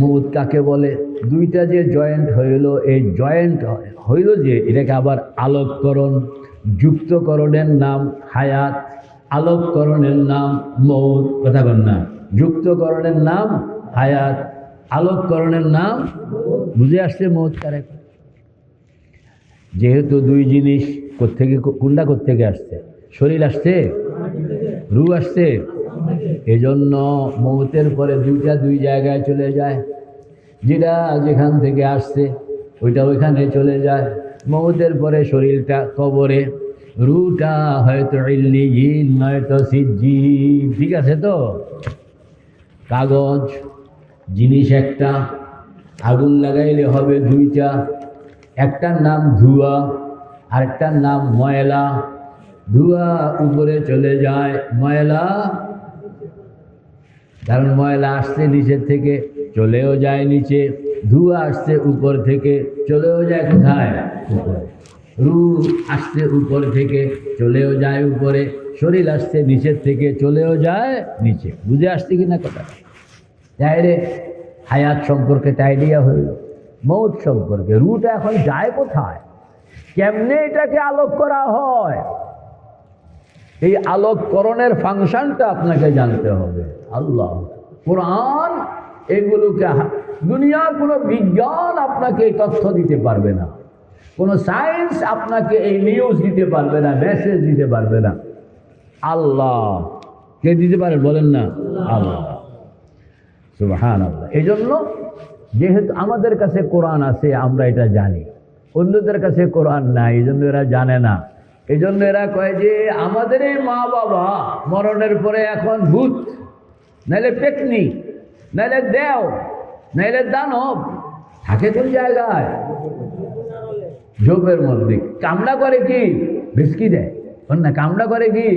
মৌত কাকে বলে? দুইটা যে জয়েন্ট হইল, এই জয়েন্ট হইল যে, এটাকে আবার আলোককরণ, যুক্তকরণের নাম হায়াত, আলোককরণের নাম মৌত, কথা বল না। যুক্তকরণের নাম হায়াত, আলোককরণের নাম বুঝে আসছে মৌত কারে? যেহেতু দুই জিনিস কোত্থেকে, কোনটা কোত্থেকে আসছে? শরীর আসছে? রু আসছে? এজন্য মৌতের পরে দুইটা দুই জায়গায় চলে যায়। যেটা যেখান থেকে আসছে, ওইটা ওইখানে চলে যায়। মৌতের পরে শরীরটা কবরে। রুটা হয়তো নয়তো সিজ্জি ঠিক আছে তো? কাগজ, জিনিস একটা। আগুন লাগাইলে হবে দুইটা। একটার নাম ধুয়া, আরেকটার নাম ময়লা। ধুয়া উপরে চলে যায়। ময়লা কারণ ময়লা আসছে নিচের থেকে, চলেও যায় নিচে, ধুয়া আসছে উপর থেকে, চলেও যায় কোথায়? রু আসছে উপর থেকে, চলেও যায় উপরে, শরীর আসছে নিচের থেকে, চলেও যায় নিচে। বুঝে আসছে কিনা কথা? যাই রে, হায়াত সম্পর্কে আইডিয়া হইল। মৌত সম্পর্কে রুটা এখন যায় কোথায়? কেমনে এটাকে আলোক করা হয়? এই আলোককরণের ফাংশনটা আপনাকে জানতে হবে। আল্লাহ। কোরআন এগুলোকে দুনিয়ার কোনো বিজ্ঞান আপনাকে এই তথ্য দিতে পারবে না। কোনো সায়েন্স আপনাকে এই নিউজ দিতে পারবে না, মেসেজ দিতে পারবে না। আল্লাহ। কে দিতে পারে বলেন না? আল্লাহ। আল্লাহ এই জন্য যেহেতু আমাদের কাছে কোরআন আছে, আমরা এটা জানি। অন্যদের কাছে কোরআন নাই এই জন্য এরা জানে না। এই জন্য এরা কয় যে আমাদের এই মা বাবা মরণের পরে এখন ভূত। নাইলে পেকনি নাইলে দেও, নাইলে দানব। থাকে কোন জায়গায়? ঝোপের মধ্যে কামড়া করে কি? ভিসকি দেয়। না কামড়া করে কি?